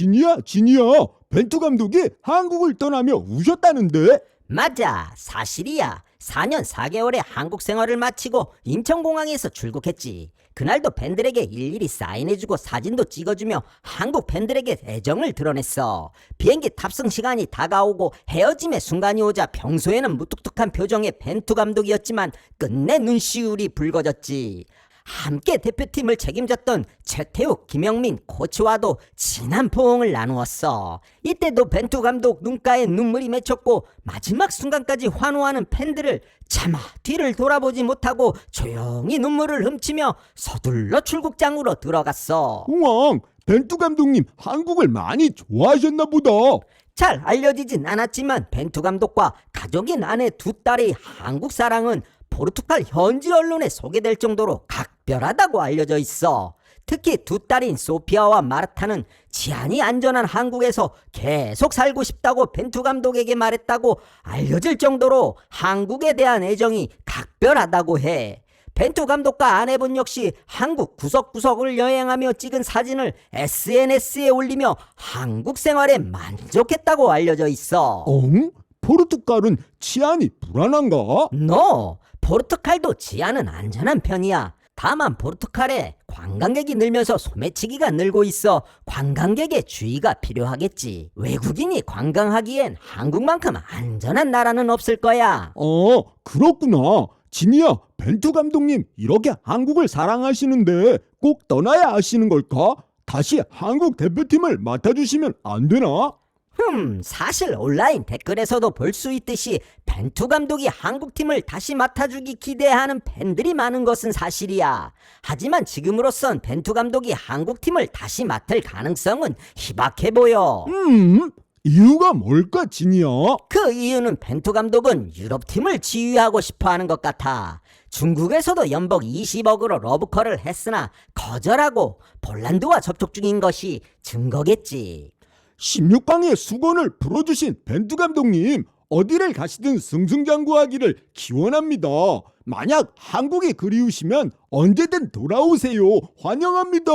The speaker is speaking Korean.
진이야, 진이야. 벤투 감독이 한국을 떠나며 우셨다는데? 맞아, 사실이야. 4년 4개월의 한국 생활을 마치고 인천공항에서 출국했지. 그날도 팬들에게 일일이 사인해주고 사진도 찍어주며 한국 팬들에게 애정을 드러냈어. 비행기 탑승 시간이 다가오고 헤어짐의 순간이 오자 평소에는 무뚝뚝한 표정의 벤투 감독이었지만 끝내 눈시울이 붉어졌지. 함께 대표팀을 책임졌던 최태욱, 김영민 코치와도 진한 포옹을 나누었어. 이때도 벤투 감독 눈가에 눈물이 맺혔고 마지막 순간까지 환호하는 팬들을 차마 뒤를 돌아보지 못하고 조용히 눈물을 훔치며 서둘러 출국장으로 들어갔어. 우왕, 벤투 감독님 한국을 많이 좋아하셨나 보다. 잘 알려지진 않았지만 벤투 감독과 가족인 아내 두 딸의 한국 사랑은 포르투갈 현지 언론에 소개될 정도로 각별하다고 알려져 있어. 특히 두 딸인 소피아와 마르타는 치안이 안전한 한국에서 계속 살고 싶다고 벤투 감독에게 말했다고 알려질 정도로 한국에 대한 애정이 각별하다고 해. 벤투 감독과 아내분 역시 한국 구석구석을 여행하며 찍은 사진을 SNS에 올리며 한국 생활에 만족했다고 알려져 있어. 엉? 포르투갈은 치안이 불안한가? 너 포르투갈도 치안은 안전한 편이야. 다만 포르투갈에 관광객이 늘면서 소매치기가 늘고 있어 관광객의 주의가 필요하겠지. 외국인이 관광하기엔 한국만큼 안전한 나라는 없을 거야. 어, 그렇구나. 진이야, 벤투 감독님 이렇게 한국을 사랑하시는데 꼭 떠나야 하시는 걸까? 다시 한국 대표팀을 맡아주시면 안 되나? 흠, 사실 온라인 댓글에서도 볼 수 있듯이 벤투 감독이 한국팀을 다시 맡아주기 기대하는 팬들이 많은 것은 사실이야. 하지만 지금으로선 벤투 감독이 한국팀을 다시 맡을 가능성은 희박해 보여. 음, 이유가 뭘까, 진이야? 그 이유는 벤투 감독은 유럽팀을 지휘하고 싶어 하는 것 같아. 중국에서도 연봉 20억으로 러브콜을 했으나 거절하고 폴란드와 접촉 중인 것이 증거겠지. 16강의 수건을 풀어주신 벤투 감독님 어디를 가시든 승승장구하기를 기원합니다. 만약 한국이 그리우시면 언제든 돌아오세요. 환영합니다.